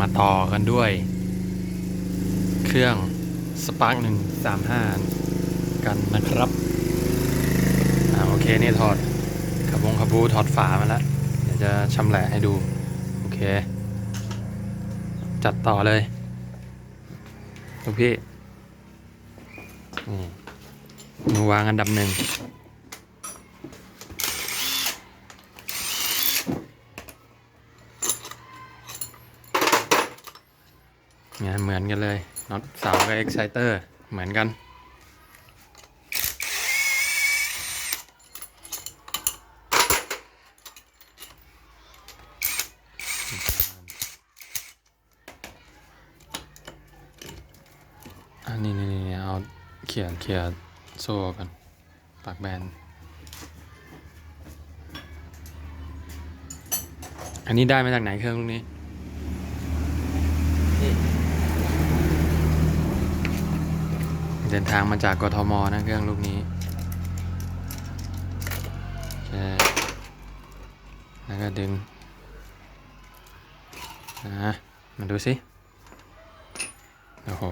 มาต่อกันด้วย เครื่องสปาร์กหนึ่งสามห้ากันนะครับอ่าโอเคนี่ถอดขับวงขับูถอดฝามาแล้วเดี๋ยวจะชำแหละให้ดู โอเค จัดต่อเลยลูกพี่นี่มือวางอันดับหนึ่ง เนี่ยเหมือนกันเลยน็อตเสากับเอ็กไซเตอร์เหมือนกัน อันนี้นี่นี่เอาเขียนเขียนโซ่กันปากแบน อันนี้ได้มาจากไหนเครื่องลูกนี้ เดินทางมาจากกทมนะเครื่องลูกนี้ใช่แล้วก็ดึงนะมาดูสิโอ้โห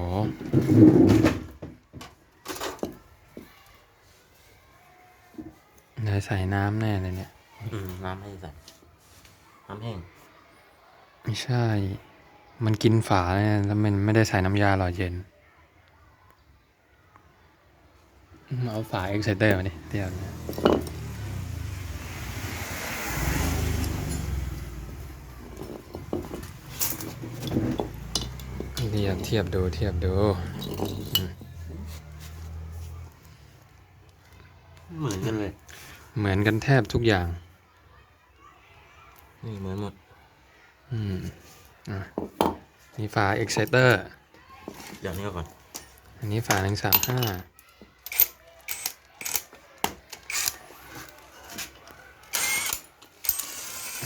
ได้ใส่น้ำแน่เลยเนี่ยอืมน้ำให้ใส่น้ำแห้งไม่ใช่ มันกินฝาเนี่ยแล้วมันไม่ได้ใส่น้ำยาหล่อเย็นอืม เอาฝาเอ็กไซเตอร์มาดิเทียบเนี่ยเทียบเทียบดูเทียบดูเหมือนกันเลย เหมือนกันแทบทุกอย่าง นี่เหมือนหมด อืมอะนี่ฝาเอ็กไซเตอร์อย่างนี้ก่อน อันนี้ฝาหนึ่งสามห้า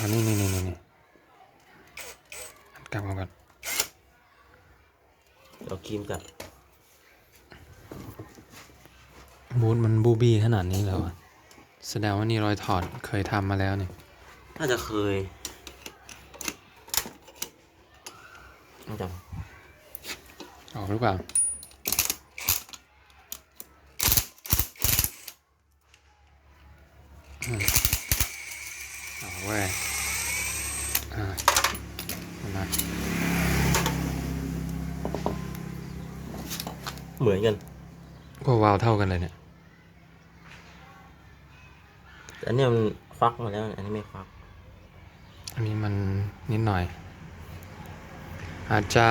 อันนี้นี่นี่นี่นี่กลับมาก่อนเอาครีมจับบูทมันบูบี้ขนาดนี้แล้วอะแสดงว่านี่รอยถอดเคยทำมาแล้วนี่น่าจะเคยน่าจะออกหรือเปล่าอืมออกเว้ย อ่าเห็นไหมเหมือนกันก็วาล์วเท่ากันเลยเนี่ยแต่อันเนี้ยมันควักมาแล้ว อันนี้ไม่ควัก อันนี้มันนิดหน่อย อาจจะ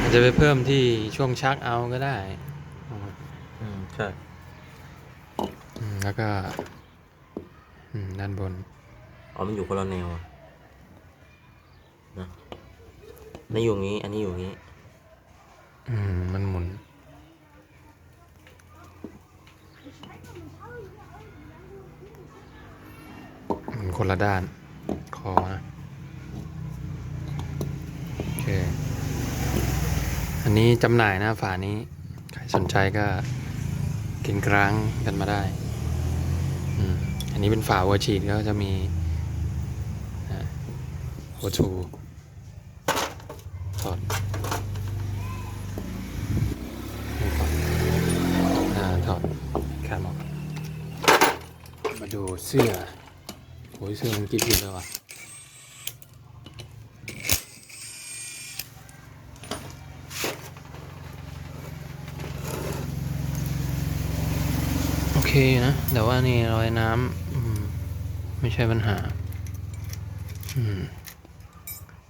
อาจจะไปเพิ่มที่ช่วงชักเอาก็ได้อืมอืมใช่ อืมแล้วก็ อืมด้านบน อ๋อมันอยู่คนละแนวอะนะนี่อยู่งี้ อันนี้อยู่งี้ อืม มันหมุน มันคนละด้าน คอนะ โอเค อันนี้จำหน่ายนะฝานี้ ใครสนใจก็กินกลางกันมาได้ อืม อันนี้เป็นฝาวัวฉีดก็จะมี หัวชูถอดนี่ก่อนอ่าถอดแคมออกมาดูเสื้อโอ้ยเสื้อมันกิดอยู่แล้วอะโอเคนะ แต่ว่านี่รอยน้ำไม่ใช่ปัญหา อืม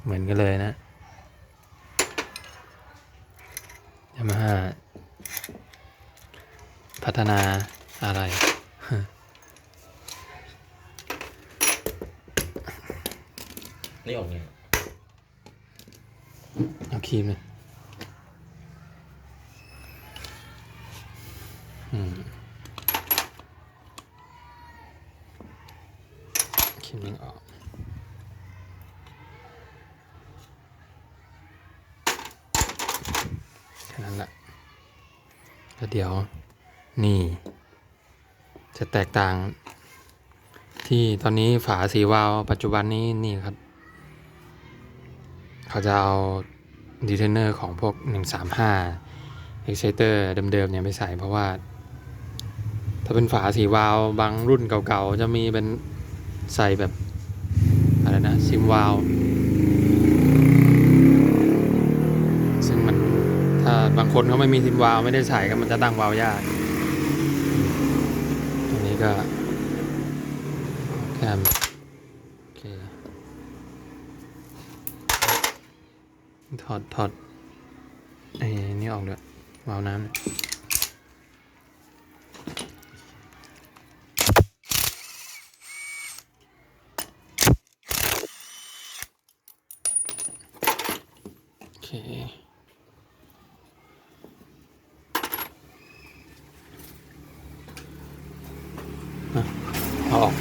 เหมือนกันเลยนะยามาฮ่าพัฒนาอะไร นี่ออกไงเอาครีมเลยอืมครีมยังออกแค่นั้นแหละ แล้วเดี๋ยวนี่ จะแตกต่าง ที่ตอนนี้ฝาสีวาล์วปัจจุบันนี้นี่ครับ เขาจะเอาดีเทนเนอร์ของพวก 135 Exciter เดิมๆเนี่ยไปใส่เพราะว่า ถ้าเป็นฝาสีวาล์วบางรุ่นเก่าๆ จะมีเป็นใส่แบบ อะไรนะ ซิมวาล์วซึ่งมันถ้าบาง คนเขาไม่มีซิมวาวไม่ได้ใส่ก็มันจะตั้งวาวยากตัวนี้ก็แค่โอเคถอดถอดไอ้นี่ออกด้วยวาวน้ำเนี่ยโอเคอะเอาออก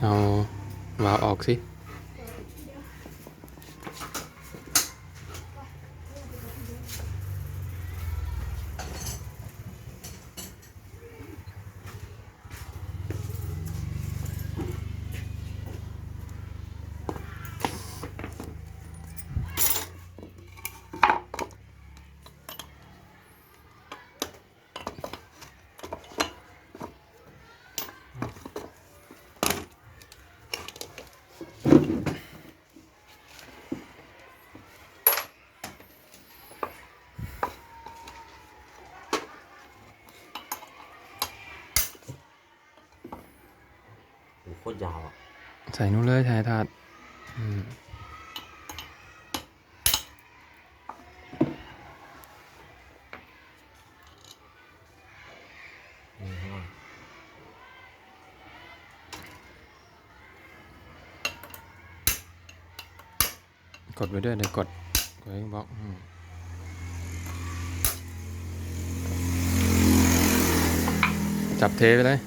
เอาวาล์ว ออกสิ คตรยาวอะใส่นู้นเลยถ่ายถาดอืมกดไว้ด้วยเดี๋ยวกดกดไว้บล็อกอืมจับเทไปเลย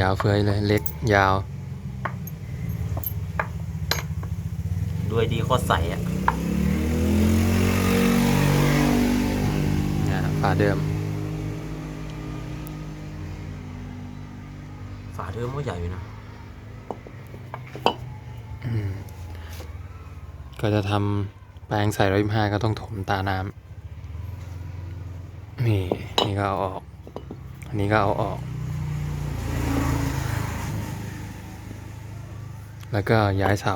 ยาวเฟือยเลย เล็กยาว ด้วยดีโคตรใสอะเนี่ยฝาเดิม ฝาเดิมก็ใหญ่อยู่นะ ก็จะทำแปลงใส่ร้อยห้าก็ต้องถมตาน้ำนี่ นี่ก็เอาออก อันนี้ก็เอาออก แล้วก็ย้ายเสา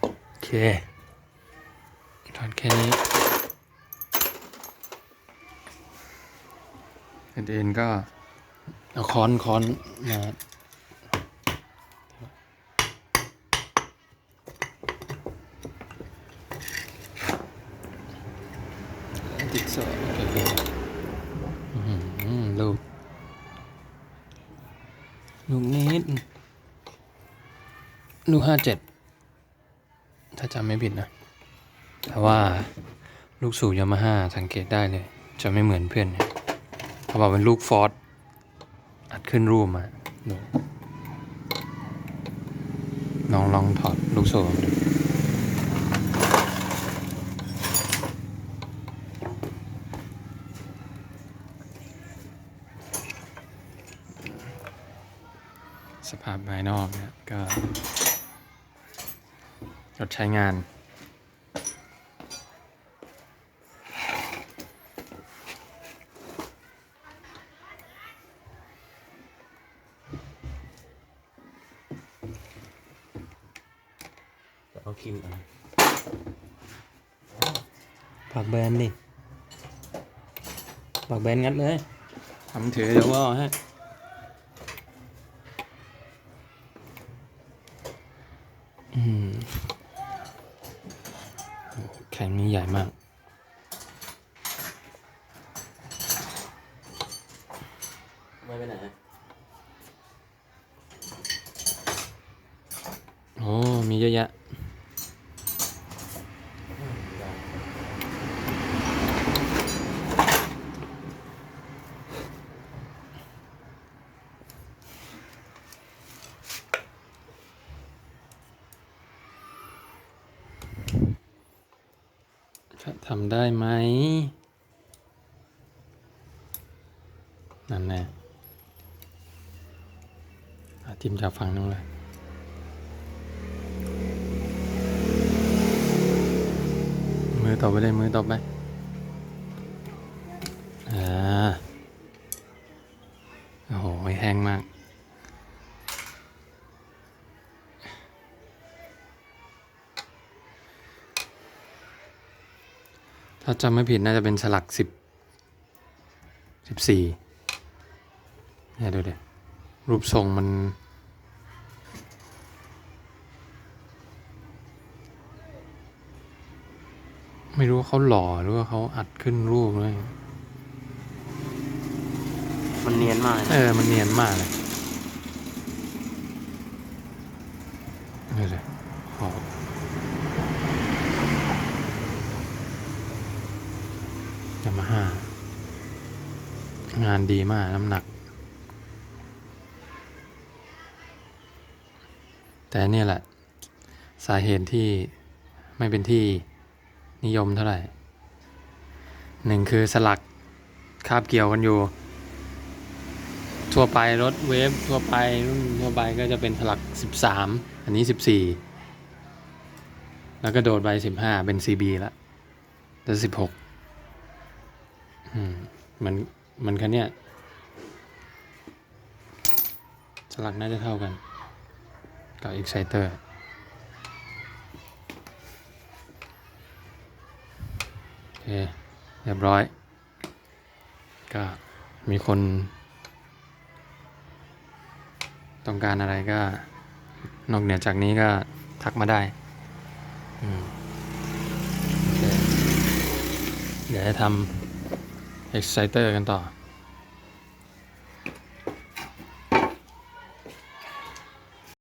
โอเคถอดแค่นี้อื่นๆก็เอาค้อนค้อนมาติดสอโอเคอื้อหือลูก ลูกนิด ลูกห้าเจ็ด ถ้าจำไม่ผิดนะ แต่ว่าลูกสู่ยามาฮ่าสังเกตได้เลย จะไม่เหมือนเพื่อนเนี่ยเขาบอกเป็นลูกฟอร์ดอัดขึ้นรูปมาดูลองลองถอดลูกสู่มาดูส ภาพภายนอกเนี่ยก็รถใช้งานแต่เอาคิมอะปากแบนดิปากแบนงัดเลยทำถือเดี๋ยวว่าฮะ อืมโอ้ แข็งนี่ใหญ่มาก ไม่ไปไหนอะ โอ้ มีเยอะแยะ อืมได้ จะ ทำได้ไหมนั่นแน่ะจิมจากฝั่งนู้นเลยมือต่อไปเลยมือต่อไป ถ้าจำไม่ผิดน่าจะเป็นสลักสิบสิบสี่เนี่ยดูดิรูปทรงมันไม่รู้ว่าเขาหล่อหรือว่าเขาอัดขึ้นรูปเลยมันเนียนมากเลยเอนะอมันเนียนมากเลยนี่เลยโอ้ ยามาฮ่างานดีมากน้ำหนัก แต่เนี่ยแหละ สาเหตุที่ไม่เป็นที่นิยมเท่าไหร่หนึ่งคือสลักคาบเกี่ยวกันอยู่ ทั่วไปรถเวฟทั่วไปรุ่นทั่วไปก็จะเป็นสลัก 13 อันนี้ 14 แล้วก็โดดไป 15 เป็น CB ล้วแล้ว16 มมันมันคันเนี้ยสลักน่าจะเท่ากัน กับ Exciter โอเคเรียบร้อย ก็มีคน ต้องการอะไรก็ นอกเหนือจากนี้ก็ทักมาได้เดี๋ยวจะทำ exciter กันต่อ